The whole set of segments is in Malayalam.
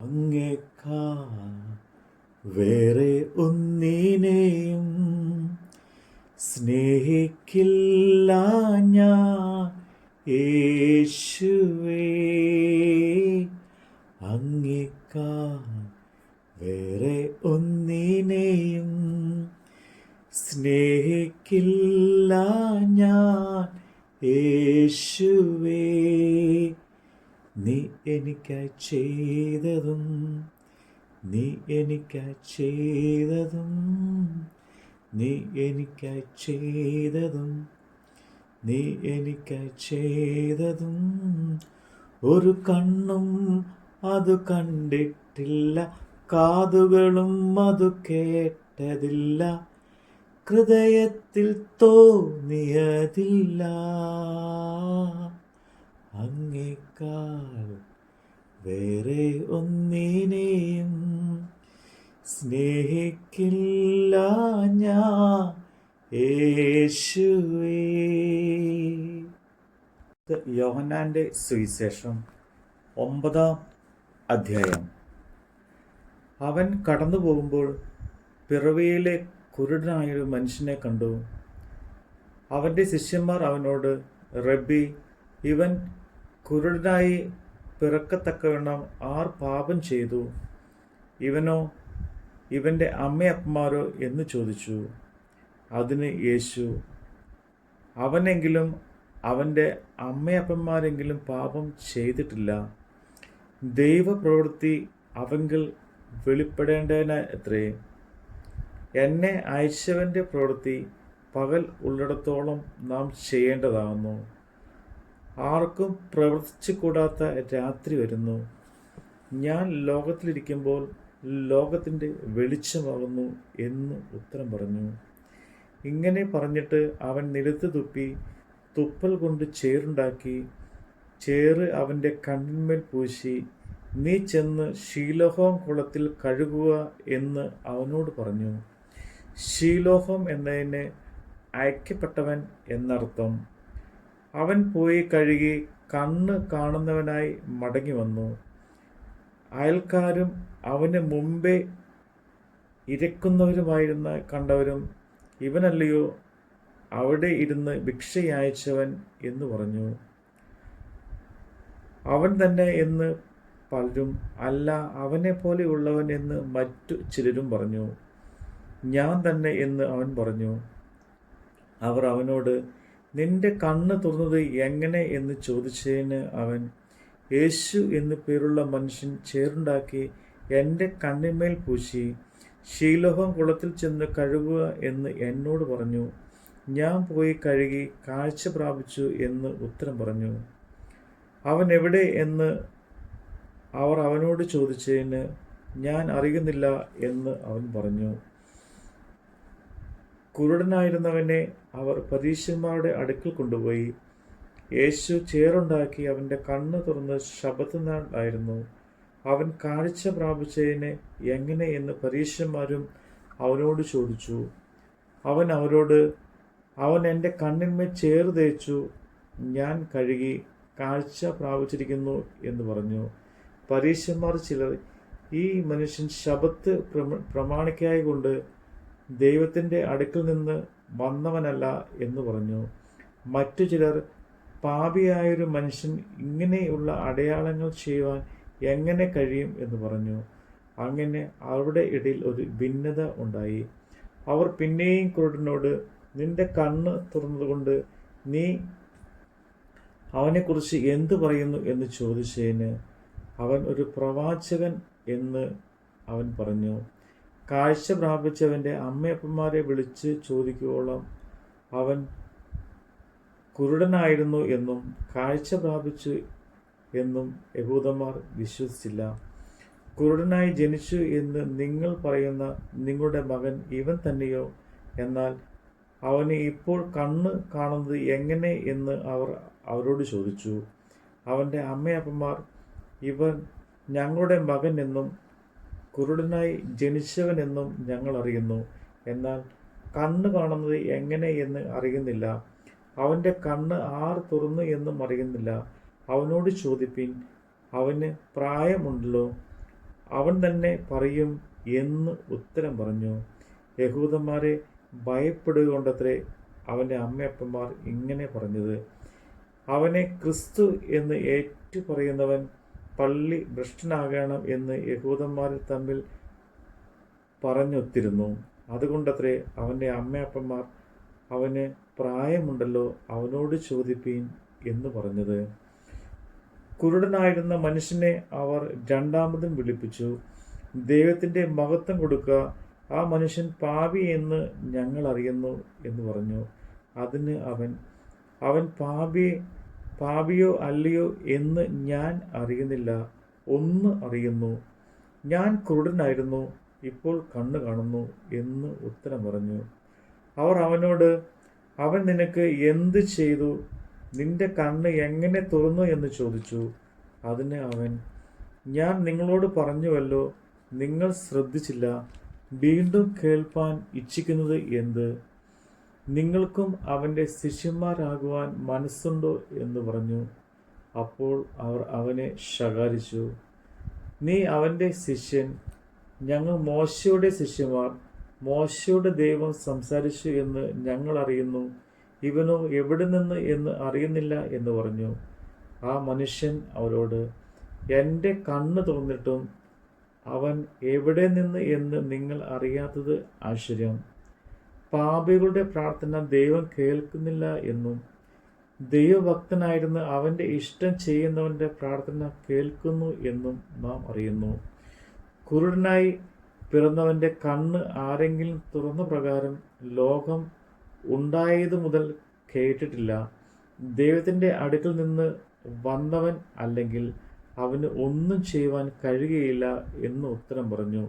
അങ്ങേക്കാ വേറെ ഒന്നിനെയും സ്നേഹിക്കില്ല ഞാൻ. യേശുവേ അങ്ങേക്കാ. വേറെ ഒന്നിനെയും സ്നേഹിക്കില്ല ഞാൻ. യേശുവേ നീ എനിക്കായി ചെയ്തതും നീ എനിക്കായി ചെയ്തതും നീ എനിക്കായി ചെയ്തതും നീ എനിക്കായി ചെയ്തതും. ഒരു കണ്ണും അത് കണ്ടിട്ടില്ല കാതുകളും അത് കേട്ടതില്ല ഹൃദയത്തിൽ തോന്നിയതില്ല. അങ്ങേക്കാൾ വേറെ ഒന്നിനെയും സ്നേഹിക്കില്ല ഞാൻ യേശുവേ. സുവിശേഷം ഒമ്പതാം അധ്യായം. അവൻ കടന്നു പോകുമ്പോൾ പിറവിയിലെ കുരുടനായൊരു മനുഷ്യനെ കണ്ടു. അവന്റെ ശിഷ്യന്മാർ അവനോട് റബ്ബി ഇവൻ കുരുടനായി പിറക്കത്തക്കവണ്ണം ആർ പാപം ചെയ്തു? ഇവനോ ഇവന്റെ അമ്മയപ്പന്മാരോ എന്ന് ചോദിച്ചു. അതിന് യേശു അവനെങ്കിലും അവന്റെ അമ്മയപ്പന്മാരെങ്കിലും പാപം ചെയ്തിട്ടില്ല. ദൈവപ്രവൃത്തി അവങ്കിൽ വെളിപ്പെടേണ്ടതിന് എത്രേ? എന്നെ അയച്ചവന്റെ പ്രവൃത്തി പകൽ ഉള്ളിടത്തോളം നാം ചെയ്യേണ്ടതാകുന്നു. ആർക്കും പ്രവർത്തിച്ചു കൂടാത്ത രാത്രി വരുന്നു. ഞാൻ ലോകത്തിലിരിക്കുമ്പോൾ ലോകത്തിന്റെ വെളിച്ചമാകുന്നു എന്ന് ഉത്തരം പറഞ്ഞു. ഇങ്ങനെ പറഞ്ഞിട്ട് അവൻ നിലത്ത് തുപ്പി തുപ്പൽ കൊണ്ട് ചേറുണ്ടാക്കി. ചേറ് അവന്റെ കണ്ണിന്മേൽ പൂശി. നീ ചെന്ന് ശീലോഹം കുളത്തിൽ കഴുകുക എന്ന് അവനോട് പറഞ്ഞു. ശീലോഹം എന്നതിന് അയക്കപ്പെട്ടവൻ എന്നർത്ഥം. അവൻ പോയി കഴുകി കണ്ണ് കാണുന്നവനായി മടങ്ങി വന്നു. അയൽക്കാരും അവന് മുമ്പേ ഇരക്കുന്നവരുമായിരുന്ന കണ്ടവരും ഇവനല്ലയോ അവിടെ ഇരുന്ന് ഭിക്ഷയച്ചവൻ എന്ന് പറഞ്ഞു. അവൻ തന്നെ എന്ന് പലരും അല്ല അവനെ പോലെയുള്ളവൻ എന്ന് മറ്റു ചിലരും പറഞ്ഞു. ഞാൻ തന്നെ എന്ന് അവൻ പറഞ്ഞു. അവർ അവനോട് നിന്റെ കണ്ണ് തുറന്നത് എങ്ങനെ എന്ന് ചോദിച്ചതിന് അവൻ യേശു എന്നു പേരുള്ള മനുഷ്യൻ ചേറുണ്ടാക്കി എന്റെ കണ്ണിന്മേൽ പൂശി. ശീലോഹം കുളത്തിൽ ചെന്ന് കഴുകുക എന്ന് എന്നോട് പറഞ്ഞു. ഞാൻ പോയി കഴുകി കാഴ്ച പ്രാപിച്ചു എന്ന് ഉത്തരം പറഞ്ഞു. അവൻ എവിടെ എന്ന് അവർ അവനോട് ചോദിച്ചതിന് ഞാൻ അറിയുന്നില്ല എന്ന് അവൻ പറഞ്ഞു. കുരുടനായിരുന്നവനെ അവർ പരീശന്മാരുടെ അടുക്കൽ കൊണ്ടുപോയി. യേശു ചേറുണ്ടാക്കി അവന്റെ കണ്ണ് തുറന്ന് ശബത്ത് ആയിരുന്നു. അവൻ കാഴ്ച പ്രാപിച്ചതിന് എങ്ങനെ എന്ന് പരീക്ഷന്മാരും അവനോട് ചോദിച്ചു. അവൻ അവരോട് അവൻ എന്റെ കണ്ണിന്മേൽ ചേറ് തേച്ചു ഞാൻ കഴുകി കാഴ്ച പ്രാപിച്ചിരിക്കുന്നു എന്ന് പറഞ്ഞു. പരീശന്മാർ ചിലർ ഈ മനുഷ്യൻ ശബത്ത് പ്രമാണിക്കായി കൊണ്ട് ദൈവത്തിന്റെ അടുക്കിൽ നിന്ന് വന്നവനല്ല എന്ന് പറഞ്ഞു. മറ്റു ചിലർ പാപിയായൊരു മനുഷ്യൻ ഇങ്ങനെയുള്ള അടയാളങ്ങൾ ചെയ്യുവാൻ എങ്ങനെ കഴിയും എന്ന് പറഞ്ഞു. അങ്ങനെ അവരുടെ ഇടയിൽ ഒരു ഭിന്നത ഉണ്ടായി. അവർ പിന്നെയും കുരുടനോട് നിന്റെ കണ്ണ് തുറന്നതുകൊണ്ട് നീ അവനെക്കുറിച്ച് എന്തു പറയുന്നു? എന്ന് ചോദിച്ചതിന് അവൻ ഒരു പ്രവാചകൻ എന്ന് അവൻ പറഞ്ഞു. കാഴ്ച പ്രാപിച്ചവന്റെ അമ്മയപ്പന്മാരെ വിളിച്ച് ചോദിക്കുവോളം അവൻ കുരുടനായിരുന്നു എന്നും കാഴ്ച പ്രാപിച്ചു എന്നും യഹൂദന്മാർ വിശ്വസിച്ചില്ല. കുരുടനായി ജനിച്ചു എന്ന് നിങ്ങൾ പറയുന്ന നിങ്ങളുടെ മകൻ ഇവൻ തന്നെയോ? എന്നാൽ അവന് ഇപ്പോൾ കണ്ണ് കാണുന്നത് എങ്ങനെ എന്ന് അവർ അവരോട് ചോദിച്ചു. അവന്റെ അമ്മയപ്പന്മാർ ഇവൻ ഞങ്ങളുടെ മകൻ എന്നും കുരുടനായി ജനിച്ചവനെന്നും ഞങ്ങൾ അറിയുന്നു. എന്നാൽ കണ്ണ് കാണുന്നത് എങ്ങനെ എന്ന് അറിയുന്നില്ല. അവന്റെ കണ്ണ് ആർ തുറന്നു എന്നും അറിയുന്നില്ല. അവനോട് ചോദിപ്പിൻ അവന് പ്രായമുണ്ടല്ലോ. അവൻ തന്നെ പറയും എന്ന് ഉത്തരം പറഞ്ഞു. യഹൂദന്മാരെ ഭയപ്പെടുക കൊണ്ടത്രേ അവന്റെ അമ്മയപ്പന്മാർ ഇങ്ങനെ പറഞ്ഞത്. അവനെ ക്രിസ്തു എന്ന് ഏറ്റു പറയുന്നവൻ പള്ളി ഭ്രഷ്ടനാകണം എന്ന് യഹൂദന്മാർ തമ്മിൽ പറഞ്ഞൊത്തിരുന്നു. അതുകൊണ്ടത്രേ അവന്റെ അമ്മയപ്പന്മാർ അവന് പ്രായമുണ്ടല്ലോ അവനോട് ചോദിപ്പീൻ എന്ന് പറഞ്ഞത്. കുരുടനായിരുന്ന മനുഷ്യനെ അവർ രണ്ടാമതും വിളിപ്പിച്ചു. ദൈവത്തിന്റെ മഹത്വം കൊടുക്കുക ആ മനുഷ്യൻ പാപി എന്ന് ഞങ്ങൾ അറിയുന്നു എന്ന് പറഞ്ഞു. അതിന് അവൻ അവൻ പാപി പാപിയോ അല്ലയോ എന്ന് ഞാൻ അറിയുന്നില്ല. ഒന്ന് അറിയുന്നു. ഞാൻ കുരുടനായിരുന്നു ഇപ്പോൾ കണ്ണ് കാണുന്നു എന്ന് ഉത്തരം പറഞ്ഞു. അവർ അവനോട് അവൻ നിനക്ക് എന്ത് ചെയ്തു? നിന്റെ കണ്ണ് എങ്ങനെ തുറന്നു എന്ന് ചോദിച്ചു. അതിന് അവൻ ഞാൻ നിങ്ങളോട് പറഞ്ഞുവല്ലോ നിങ്ങൾ ശ്രദ്ധിച്ചില്ല. വീണ്ടും കേൾപ്പാൻ ഇച്ഛിക്കുന്നത് എന്ത്? നിങ്ങൾക്കും അവന്റെ ശിഷ്യന്മാരാകുവാൻ മനസ്സുണ്ടോ എന്ന് പറഞ്ഞു. അപ്പോൾ അവർ അവനെ ശകാരിച്ചു. നീ അവന്റെ ശിഷ്യൻ. ഞങ്ങൾ മോശയുടെ ശിഷ്യന്മാർ. മോശയുടെ ദൈവം സംസാരിച്ചു എന്ന് ഞങ്ങൾ അറിയുന്നു. ഇവനോ എവിടെ നിന്ന് എന്ന് അറിയുന്നില്ല എന്ന് പറഞ്ഞു. ആ മനുഷ്യൻ അവരോട് എന്റെ കണ്ണ് തുറന്നിട്ടും അവൻ എവിടെ നിന്ന് എന്ന് നിങ്ങൾ അറിയാത്തത് ആശ്ചര്യം. പാപികളുടെ പ്രാർത്ഥന ദൈവം കേൾക്കുന്നില്ല എന്നും ദൈവഭക്തനായിരുന്ന അവന്റെ ഇഷ്ടം ചെയ്യുന്നവന്റെ പ്രാർത്ഥന കേൾക്കുന്നു എന്നും നാം അറിയുന്നു. കുരുടനായി പിറന്നവന്റെ കണ്ണ് ആരെങ്കിലും തുറന്ന പ്രകാരം ലോകം ഉണ്ടായത് മുതൽ കേട്ടിട്ടില്ല. ദൈവത്തിന്റെ അടുക്കൽ നിന്ന് വന്നവൻ അല്ലെങ്കിൽ അവന് ഒന്നും ചെയ്യുവാൻ കഴിയുകയില്ല എന്ന് ഉത്തരം പറഞ്ഞു.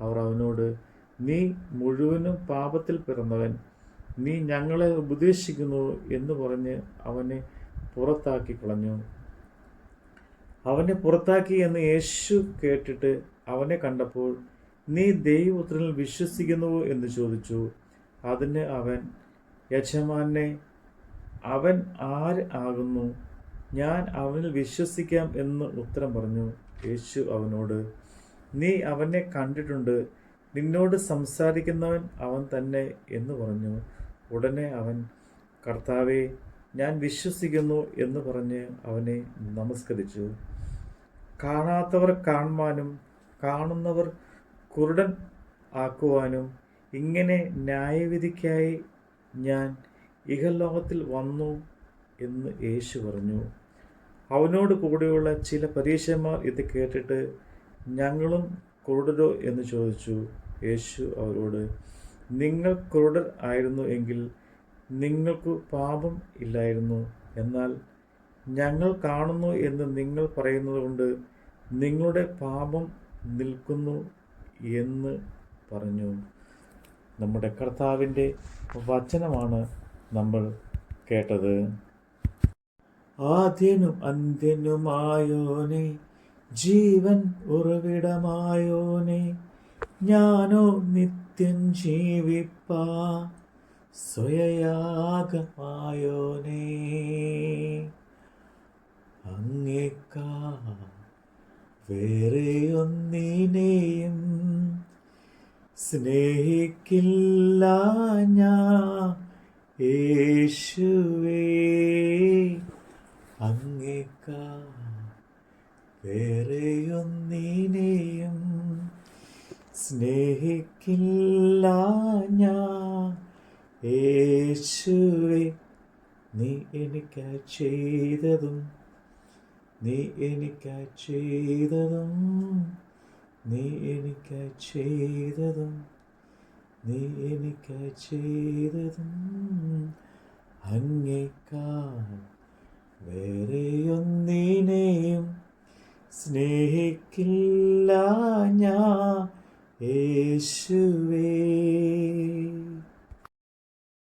അവർ അവനോട് നീ മുഴുവനും പാപത്തിൽ പിറന്നവൻ. നീ ഞങ്ങളെ ഉപദേശിക്കുന്നു എന്ന് പറഞ്ഞ് അവനെ പുറത്താക്കി കളഞ്ഞു. അവനെ പുറത്താക്കി എന്ന് യേശു കേട്ടിട്ട് അവനെ കണ്ടപ്പോൾ നീ ദൈവപുത്രനിൽ വിശ്വസിക്കുന്നുവോ എന്ന് ചോദിച്ചു. അതിന് അവൻ യജമാനെ അവൻ ആര് ആകുന്നു? ഞാൻ അവനിൽ വിശ്വസിക്കാം എന്ന് ഉത്തരം പറഞ്ഞു. യേശു അവനോട് നീ അവനെ കണ്ടിട്ടുണ്ട്. നിന്നോട് സംസാരിക്കുന്നവൻ അവൻ തന്നെ എന്ന് പറഞ്ഞു. ഉടനെ അവൻ കർത്താവെ ഞാൻ വിശ്വസിക്കുന്നു എന്ന് പറഞ്ഞ് അവനെ നമസ്കരിച്ചു. കാണാത്തവർ കാണുവാനും കാണുന്നവർ കുരുടൻ ആക്കുവാനും ഇങ്ങനെ ന്യായവിധിക്കായി ഞാൻ ഇഹലോകത്തിൽ വന്നു എന്ന് യേശു പറഞ്ഞു. അവനോട് കൂടെയുള്ള ചില പരീക്ഷന്മാർ ഇത് കേട്ടിട്ട് ഞങ്ങളും കുരുടരോ എന്ന് ചോദിച്ചു. യേശു അവരോട് നിങ്ങൾ ക്രൂഡർ ആയിരുന്നു എങ്കിൽ നിങ്ങൾക്ക് പാപം ഇല്ലായിരുന്നു. എന്നാൽ ഞങ്ങൾ കാണുന്നു എന്ന് നിങ്ങൾ പറയുന്നത് കൊണ്ട് നിങ്ങളുടെ പാപം നിൽക്കുന്നു എന്ന് പറഞ്ഞു. നമ്മുടെ കർത്താവിന്റെ വചനമാണ് നമ്മൾ കേട്ടത്. ആദ്യനും അന്ത്യനുമായോനെ ജീവൻ ഉറവിടമായോനെ ഞാനോ നിത്യം ജീവിപ്പാ സ്വയയാഗമായോനേ. വേറെ ഒന്നിനെയും സ്നേഹിക്കില്ല ഞാൻ യേശുവേ. അങ്ങേക്കാ വേറെ ഒന്നിനെയും സ്നേഹിക്കില്ല ഞാൻ. യേശുവേ നീ എനിക്കായി ചെയ്തതും നീ എനിക്കായി ചെയ്തതും നീ എനിക്കായി ചെയ്തതും നീ എനിക്കായി ചെയ്തതും അങ്ങേക്കാൾ വേറെയൊന്നിനെയും സ്നേഹിക്കില്ല ഞാൻ. യേശുവേ